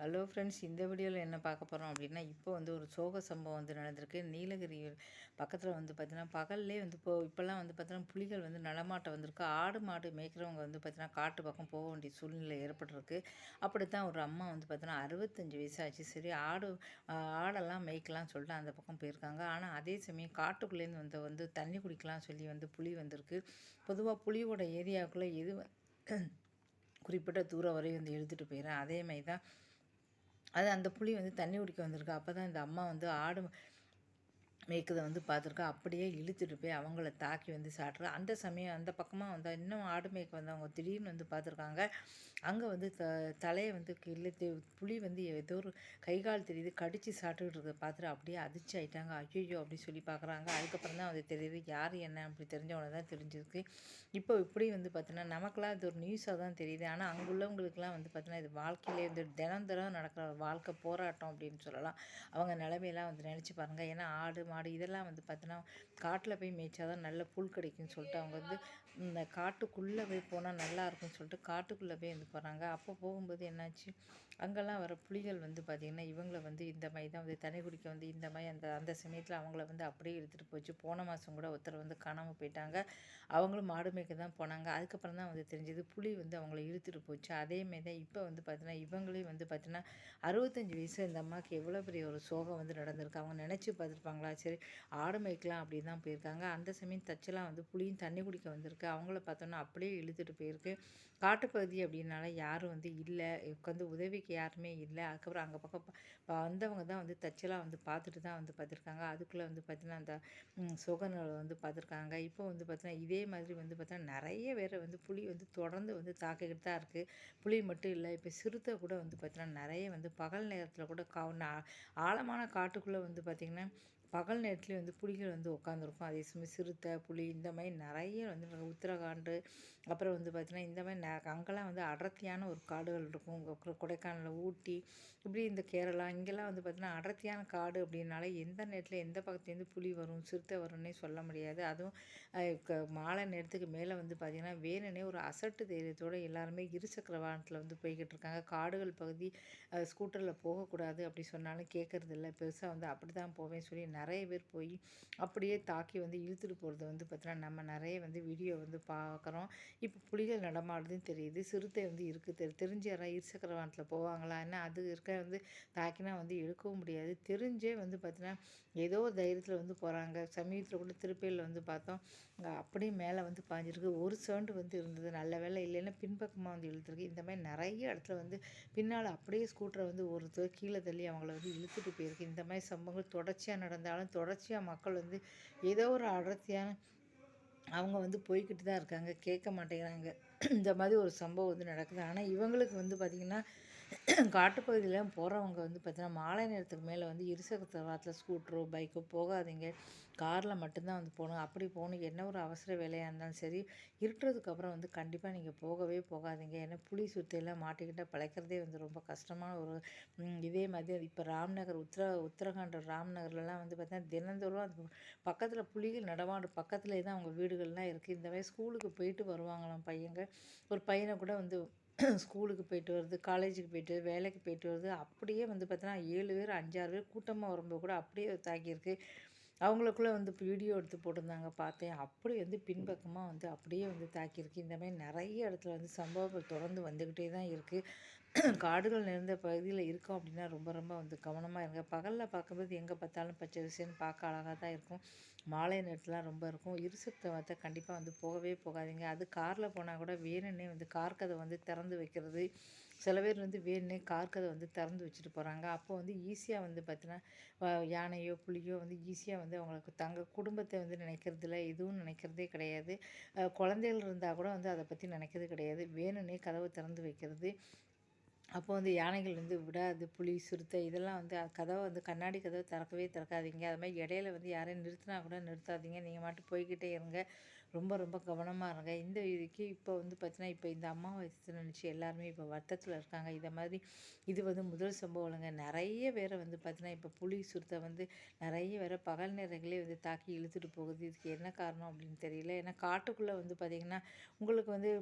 Hello friends இந்த வீடியோவில் என்ன பார்க்க போகிறோம் அப்படின்னா இப்போ வந்து ஒரு சோக சம்பவம் வந்து நடந்திருக்கு. நீலகிரி பக்கத்தில் வந்து பார்த்திங்கன்னா பகல்லே வந்து இப்போ இப்போல்லாம் வந்து பார்த்திங்கன்னா புலிகள் வந்து நடமாட்டம் வந்திருக்கு. ஆடு மாடு மேய்க்கிறவங்க வந்து பார்த்திங்கன்னா காட்டு பக்கம் போக வேண்டிய சூழ்நிலை ஏற்பட்டிருக்கு. அப்படி தான் ஒரு அம்மா வந்து பார்த்திங்கன்னா அறுபத்தஞ்சு வயசாச்சு. சரி ஆடு ஆடெல்லாம் மேய்க்கலாம்னு சொல்லிட்டு அந்த பக்கம் போயிருக்காங்க. ஆனால் அதே சமயம் காட்டுக்குள்ளேருந்து வந்து வந்து தண்ணி குடிக்கலாம் சொல்லி வந்து புலி வந்திருக்கு. பொதுவாக புலியோட ஏரியாவுக்குள்ளே எது குறிப்பிட்ட தூரம் வரை வந்து எழுதிட்டு போயிடுறேன் அதே மாதிரி தான் அது அந்த புளி வந்து தண்ணி குடிக்க வந்திருக்கு. அப்போ தான் இந்த அம்மா வந்து ஆடு மேய்க்கதை வந்து பார்த்துருக்கா. அப்படியே இழுத்துட்டு போய் அவங்கள தாக்கி வந்து சாட்டுறா. அந்த சமயம் அந்த பக்கமாக வந்தால் இன்னும் ஆடு மேய்க்க வந்தவங்க திடீர்னு வந்து பார்த்துருக்காங்க. அங்கே வந்து த தலையை வந்து இழுத்து புளி வந்து ஏதோ ஒரு கை கால் தெரியுது. கடித்து சாப்பிட்டுக்கிட்டு இருக்க பார்த்துட்டு அப்படியே அதிர்ச்சி ஆகிட்டாங்க ஐயோ அப்படின்னு சொல்லி பார்க்குறாங்க. அதுக்கப்புறம் தான் வந்து தெரியுது யார் என்ன அப்படி தெரிஞ்சவங்க தான் தெரிஞ்சிருக்கு. இப்போ இப்படி வந்து பார்த்தோன்னா நமக்கெல்லாம் இது ஒரு நியூஸாக தான் தெரியுது. ஆனால் அங்குள்ளவங்களுக்குலாம் வந்து பார்த்தீங்கன்னா இது வாழ்க்கையிலே வந்து தினம் தினம் நடக்கிற வாழ்க்கை போராட்டம் அப்படின்னு சொல்லலாம். அவங்க நிலைமையெல்லாம் வந்து நினச்சி பாருங்கள் ஏன்னா ஆடு மாடு இதெல்லாம் வந்து பார்த்தீங்கன்னா காட்டில் போய் மேய்ச்சா தான் நல்ல புல் கிடைக்கும்னு சொல்லிட்டு அவங்க வந்து இந்த காட்டுக்குள்ளே போய் போனால் நல்லா இருக்கும்னு சொல்லிட்டு காட்டுக்குள்ளே போய் வந்து போகிறாங்க அப்போ போகும்போது என்னாச்சு? அங்கெல்லாம் வர புலிகள் வந்து பார்த்திங்கன்னா இவங்கள வந்து இந்த மாதிரி தான் வந்து தண்ணி குடிக்க வந்து இந்த மாதிரி அந்த அந்த சமயத்தில் அவங்கள வந்து அப்படியே எடுத்துகிட்டு போச்சு. போன மாதம் கூட ஒருத்தர் வந்து காணாமல் போயிட்டாங்க. அவங்களும் மாடு மேய்க்க தான் போனாங்க. அதுக்கப்புறம் தான் வந்து தெரிஞ்சது புலி வந்து அவங்கள இழுத்துட்டு போச்சு. அதேமாரி தான் இப்போ வந்து பார்த்தீங்கன்னா இவங்களே வந்து பார்த்தீங்கன்னா அறுபத்தஞ்சி வயசு இந்த அம்மாவுக்கு எவ்வளோ பெரிய ஒரு சோகம் வந்து நடந்திருக்கு. அவங்க நினச்சி பார்த்துருப்பாங்களா? சரி ஆடு மேய்க்கலாம் அப்படி தான் போயிருக்காங்க. அந்த சமயம் தச்செல்லாம் வந்து புளியும் தண்ணி குடிக்க வந்திருக்கு. அவங்கள பார்த்தோன்னா அப்படியே இழுத்துட்டு போயிருக்கு. காட்டுப்பகுதி அப்படின்னால யாரும் வந்து இல்லை. உட்காந்து உதவிக்கு யாருமே இல்லை. அதுக்கப்புறம் அங்கே பக்கம் வந்தவங்க தான் வந்து தச்செல்லாம் வந்து பார்த்துட்டு தான் வந்து பார்த்துருக்காங்க. அதுக்குள்ளே வந்து பார்த்திங்கன்னா அந்த சுகநூலை வந்து பார்த்துருக்காங்க. இப்போ வந்து பார்த்தீங்கன்னா இதே மாதிரி வந்து பார்த்தீங்கன்னா நிறைய பேரை வந்து புளி வந்து தொடர்ந்து வந்து தாக்கிக்கிட்டு தான் இருக்குது புளி மட்டும் இல்லை. இப்போ சிறுத்தை கூட வந்து பார்த்திங்கன்னா நிறைய வந்து பகல் நேரத்தில் கூட கா ஆழமான காட்டுக்குள்ளே வந்து பார்த்திங்கன்னா பகல் நேரத்துலேயும் வந்து புலிகள் வந்து உட்காந்துருக்கும் அதே சமயம் சிறுத்தை புலி இந்த மாதிரி நிறைய வந்து உத்தரகாண்டு அப்புறம் வந்து பார்த்திங்கன்னா இந்த மாதிரி ந அங்கெல்லாம் வந்து அடர்த்தியான ஒரு காடுகள் இருக்கும். கொடைக்கானல் ஊட்டி இப்படி இந்த கேரளா இங்கெல்லாம் வந்து பார்த்திங்கன்னா அடர்த்தியான காடு அப்படின்னால எந்த நேரத்தில் எந்த பக்கத்துலேருந்து புலி வரும் சிறுத்தை வரும்னே சொல்ல முடியாது. அதுவும் மாலை நேரத்துக்கு மேலே வந்து பார்த்திங்கன்னா வேணுனே ஒரு அசட்டு தைரியத்தோடு எல்லாருமே இருசக்கர வாகனத்தில் வந்து போய்கிட்டு இருக்காங்க. காடுகள் பகுதி ஸ்கூட்டரில் போகக்கூடாது அப்படி சொன்னாலும் கேட்குறதில்ல. பெருசாக வந்து அப்படி தான் போவேன் சொல்லி நிறைய நிறைய பேர் போய் அப்படியே தாக்கி வந்து இழுத்துட்டு போகிறது வந்து பார்த்தீங்கன்னா நம்ம நிறைய வந்து வீடியோ வந்து பார்க்குறோம் இப்போ புலிகள் நடமாடுதுன்னு தெரியுது. சிறுத்தை வந்து இருக்குது தெரி தெரிஞ்சு யாராவது இருசக்கர வாகனத்தில் போவாங்களா? என்ன? அது இருக்க வந்து தாக்கினா வந்து எடுக்கவும் முடியாது. தெரிஞ்சே வந்து பார்த்தீங்கன்னா ஏதோ ஒரு தைரியத்தில் வந்து போகிறாங்க சமீபத்தில் கூட திருப்பதியில் வந்து பார்த்தோம். அப்படியே மேலே வந்து பாஞ்சிருக்கு. ஒரு சவுண்டு வந்து இருந்தது. நல்ல வேலை இல்லைன்னா பின்பக்கமாக வந்து இழுத்துருக்கு. இந்த மாதிரி நிறைய இடத்துல வந்து பின்னால் அப்படியே ஸ்கூட்டரை வந்து ஒருத்தர் கீழே தள்ளி அவங்கள வந்து இழுத்துட்டு போயிருக்கு. இந்த மாதிரி சம்பவங்கள் தொடர்ச்சியாக நடந்தாலும் தொடர்ச்சியாக மக்கள் வந்து ஏதோ ஒரு அடர்த்தியான அவங்க வந்து போய்கிட்டு தான் இருக்காங்க. கேட்க மாட்டேங்கிறாங்க. இந்த மாதிரி ஒரு சம்பவம் வந்து நடக்குது. ஆனால் இவங்களுக்கு வந்து பார்த்திங்கன்னா காட்டுப்பகுதியில் போகிறவங்க வந்து பார்த்தீங்கன்னா மாலை நேரத்துக்கு மேலே வந்து இருசக்கர வாரத்தில் ஸ்கூட்டரோ பைக்கோ போகாதீங்க. காரில் மட்டும்தான் வந்து போகணும். அப்படி போகணும். என்ன ஒரு அவசர வேலையாக இருந்தாலும் சரி இருட்டுறதுக்கப்புறம் வந்து கண்டிப்பாக நீங்கள் போகவே போகாதீங்க. ஏன்னா புளி சுத்தையெல்லாம் மாட்டிக்கிட்டால் பழைக்கிறதே வந்து ரொம்ப கஷ்டமான ஒரு இதே மாதிரி இப்போ ராம்நகர் உத்தர உத்தரகாண்ட் ராம்நகர்லலாம் வந்து பார்த்தீங்கன்னா தினந்தோறும் அது பக்கத்தில் புலிகள் நடமாடு பக்கத்துலேயே தான் அவங்க வீடுகள்லாம் இருக்குது இந்த மாதிரி ஸ்கூலுக்கு போயிட்டு வருவாங்களாம் பையங்க. ஒரு பையனை கூட வந்து ஸ்கூலுக்கு போயிட்டு வருது காலேஜுக்கு போயிட்டு வேலைக்கு போயிட்டு வருது அப்படியே வந்து பார்த்தோன்னா ஏழு பேர் அஞ்சாறு பேர் கூட்டமாக வரும்போது கூட அப்படியே தாக்கியிருக்கு அவங்களுக்குள்ளே வந்து வீடியோ எடுத்து போட்டிருந்தாங்க பார்த்தேன். அப்படி வந்து பின்பக்கமாக வந்து அப்படியே வந்து தாக்கியிருக்கு இந்த மாதிரி நிறைய இடத்துல வந்து சம்பவங்கள் தொடர்ந்து வந்துக்கிட்டே தான் இருக்குது காடுகள் நிறைந்த பகுதியில் இருக்கோம் அப்படின்னா ரொம்ப ரொம்ப வந்து கவனமாக இருங்க. பகலில் பார்க்கும்போது எங்கே பார்த்தாலும் பச்சை விஷயம்னு பார்க்க அழகாக தான் இருக்கும். மாலை நேரத்துலாம் ரொம்ப இருக்கும். இருசக்த வார்த்தை கண்டிப்பாக வந்து போகவே போகாதீங்க. அது காரில் போனால் கூட வேணுன்னே வந்து கார் கதை வந்து திறந்து வைக்கிறது. சில பேர் வந்து வேணுன்னே கார் கதை வந்து திறந்து வச்சுட்டு போகிறாங்க அப்போ வந்து ஈஸியாக வந்து பார்த்தீங்கன்னா யானையோ புலியோ வந்து ஈஸியாக வந்து அவங்களுக்கு தங்க குடும்பத்தை வந்து நினைக்கிறதுல எதுவும் நினைக்கிறதே கிடையாது. குழந்தைகள் இருந்தால் கூட வந்து அதை பற்றி நினைக்கிறது கிடையாது. வேணுன்னே கதவை திறந்து வைக்கிறது. அப்போ வந்து யானைகள் வந்து விடாது புலி சிறுத்தை இதெல்லாம் வந்து கதவை வந்து கண்ணாடி கதவை திறக்கவே திறக்காதீங்க. அது மாதிரி இடையில வந்து யாரையும் நிறுத்தினா கூட நிறுத்தாதீங்க. நீங்கள் மாட்டு போய்கிட்டே இருங்க. ரொம்ப ரொம்ப கவனமாக இருங்க. இந்த இதுக்கு இப்போ வந்து பார்த்தீங்கன்னா இப்போ இந்த அமாவாசை நினச்சி எல்லாருமே இப்போ வருத்தத்தில் இருக்காங்க. இதை மாதிரி இது வந்து முதல் சம்பவம் இல்லைங்க நிறைய பேரை வந்து பார்த்தீங்கன்னா இப்போ புலி சுருத்தை வந்து நிறைய பேரை பகல் நேரங்களே வந்து தாக்கி இழுத்துட்டு போகுது. இதுக்கு என்ன காரணம் அப்படின்னு தெரியல. ஏன்னா காட்டுக்குள்ளே வந்து பார்த்திங்கன்னா உங்களுக்கு வந்து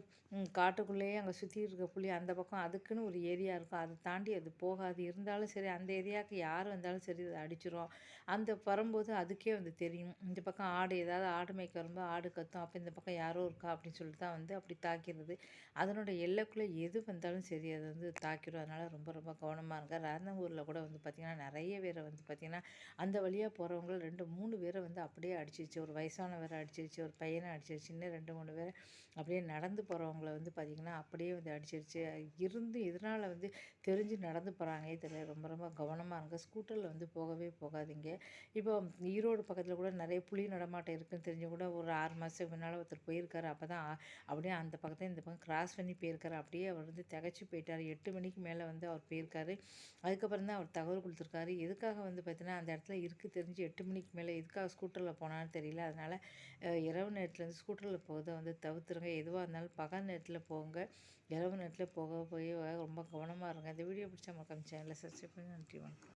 காட்டுக்குள்ளேயே அங்கே சுற்றி இருக்க புலி அந்த பக்கம் அதுக்குன்னு ஒரு ஏரியா இருக்கும். அதை தாண்டி அது போகாது. இருந்தாலும் சரி அந்த ஏரியாவுக்கு யார் வந்தாலும் சரி அதை அடிச்சிடும் அந்த வரும்போது அதுக்கே வந்து தெரியும். இந்த பக்கம் ஆடு ஏதாவது ஆடு மேய்க்க வரும்போது ஆடு கத்தும். அப்போ இந்த பக்கம் யாரோ இருக்கா அப்படின்னு சொல்லிட்டு தான் வந்து அப்படி தாக்கிறது அதனோட எல்லைக்குள்ளே எது வந்தாலும் சரி அது வந்து தாக்கிடும் அதனால் ரொம்ப ரொம்ப கவனமாக இருங்க. ராந்தங்கூரில் கூட வந்து பார்த்திங்கன்னா நிறைய பேரை வந்து பார்த்திங்கன்னா அந்த வழியாக போகிறவங்கள ரெண்டு மூணு பேரை வந்து அப்படியே அடிச்சிருச்சு. ஒரு வயசானவரை அடிச்சிருச்சு ஒரு பையனை அடிச்சிருச்சு இன்னும் ரெண்டு மூணு பேரை அப்படியே நடந்து போகிறவங்கள வந்து பார்த்திங்கன்னா அப்படியே வந்து அடிச்சிருச்சு. இருந்து இதனால் வந்து தெரிஞ்சு நடந்து போகிறாங்க இதில் ரொம்ப ரொம்ப கவனமாக இருங்க. ஸ்கூட்டரில் வந்து போகவே போகாதீங்க. இப்போ ஈரோடு பக்கத்தில் கூட நிறைய புலி நடமாட்டம் இருக்குதுன்னு தெரிஞ்சு கூட ஒரு ஆறு மாதம் முன்னால் ஒருத்தர் போயிருக்காரு அப்போ தான் அப்படியே அந்த பக்கத்தில் இந்த பக்கம் கிராஸ் பண்ணி போயிருக்காரு. அப்படியே அவர் வந்து திகச்சு போயிட்டார். எட்டு மணிக்கு மேலே வந்து அவர் போயிருக்காரு. அதுக்கப்புறம் தான் அவர் தகவல் கொடுத்துருக்காரு. எதுக்காக வந்து பார்த்தீங்கன்னா அந்த இடத்துல இருக்குது தெரிஞ்சு எட்டு மணிக்கு மேலே எதுக்காக ஸ்கூட்டரில் போனான்னு தெரியல. அதனால் இரவு நேரத்தில் வந்து ஸ்கூட்டரில் போகிறத வந்து தவிர்த்துருங்க. எதுவாக இருந்தாலும் பகல் நேரத்தில் போங்க. இரவு நேரத்தில் போக போய் ரொம்ப கவனமாக இருங்க. இந்த வீடியோ பிடிச்சா மக்கம் சேனலை சப்ஸ்கிரைப் பண்ணி நன்றி வணக்கம்.